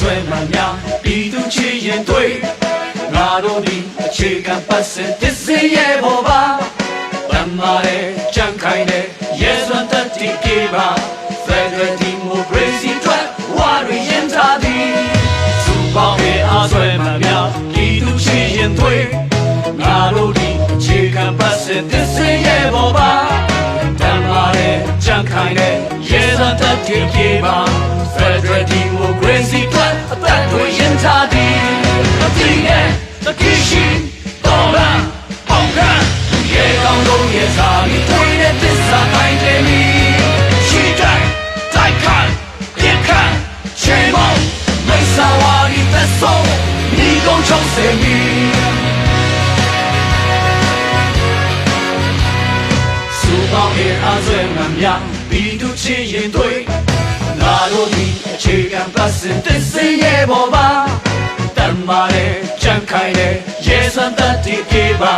ဆွဲမှများပြည်သူချစ်ရင်တွေ့ငါတို့ဒီအခြေခံပတ်စင်တစ်စင်းရဲ့ဘောပါတမ်းမာတဲ့ကြံခိုင်တဲ့ရဲစွမ်းတတ်တီကေပါ Federal Democracy ထွက်ဝါရရင်ထားသည်စူပေါင်းရဲ့အားဆွဲမှများပြည်သူချစ်ရင်တွေ့ငါတို့ဒီအခြေခံပတ်စင်တစ်စင်းရဲ့ဘောပါတမ်းမာတဲ့ကြံခိုင်တဲ့ရဲစွမ်းတတ်တီ က်တွေရင်ထားသည်အတိနဲ့တတိရှိတော်လာအောင်ခံရေကောင်းလုံးရဲ့စာမီတွေနဲ့သစ္စာတိုင်းတယ်မီရှိတိုင်းတိုက်ခိုင်ပြစ်ခတ်ချေမောင်းမိတ်ဆာဝါဒီသက်ဆုံးဒီကုန်ချုံးစေမီစူပေါင်းရဲ့အားဆွဲမှများပြည်သူချစ်ရ င်တွေ့ငါတို့ဒီအခြေခံပတ်စင်တစ်စင်းရဲ့ပေါ်ပါတမ်းမာတဲ့ကြံခိုင်တဲ့ရဲစွမ်းတတ်တီပြေပါ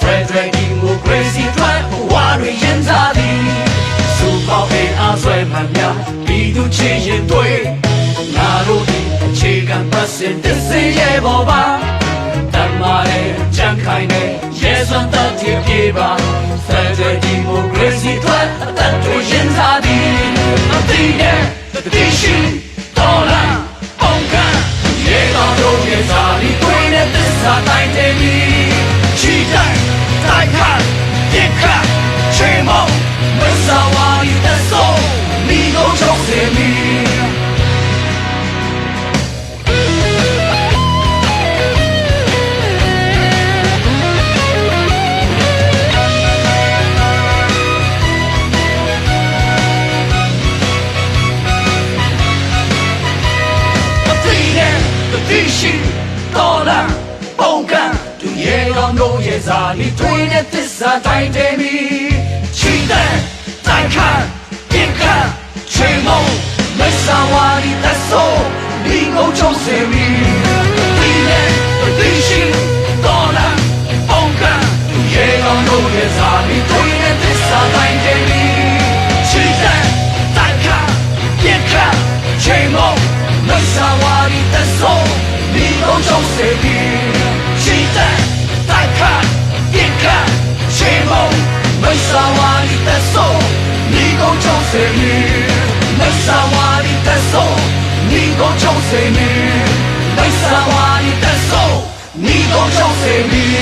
Frederick Democracy Drive ဝါရရင်စားသည်စူပေါင်းရဲ့အားဆွဲမှများပြည်သူချစ်ရင်တွေ့ငါတို့ဒီအခြေခံပတ်စင်တစ်စင်းရဲ့ပေါ်ပါတမ်းမာတဲ့ကြံခိုင်တဲ့ရဲစွမ်းတတ်တဲ့ပြေပါ Federal Democracy ထွ နဲ့တတိရှိတော်လာအောင်ခံရေတော်တို့ရဲ့စာလီတွေနဲ့သစ္စာတိုင်းတယ်မီ တတိရှိတော်လာပုံကံသူရဲ့ကောင်းတို့ရဲ့ဇာလီတွေနဲ့သစ္စာတိုင်းတယ်မီချီတဲ့တိုက်ခတ်ပြစ်ခတ်ချေမုံမဆာဝါဒီသက်ဆိုဒီကုန်ချုံးစေမီအတိနဲ့တတိရှိတော်လာပုံကံသူရဲ့ကောင်းတို့ရဲ့ဇာလီတွေနဲ့သစ္စာတိုင်းတယ်မီချီတဲ့တိုက်ခတ်ပြစ်ခတ်ချေမုံမဆာဝါရီတဆော ဒီကုန်ချုံးစေပြီးရှိတဲ့တိုက်ခတ်ပြစ်ခတ်ရှေမုံမဆာဝါရီတဆောဒီကုန်ချုံးစေပြီးမဆာဝါရီတဆောဒီကုန်ချုံးစေပြီးမဆာဝါရီတဆောဒီကုန်ချုံးစေပြီး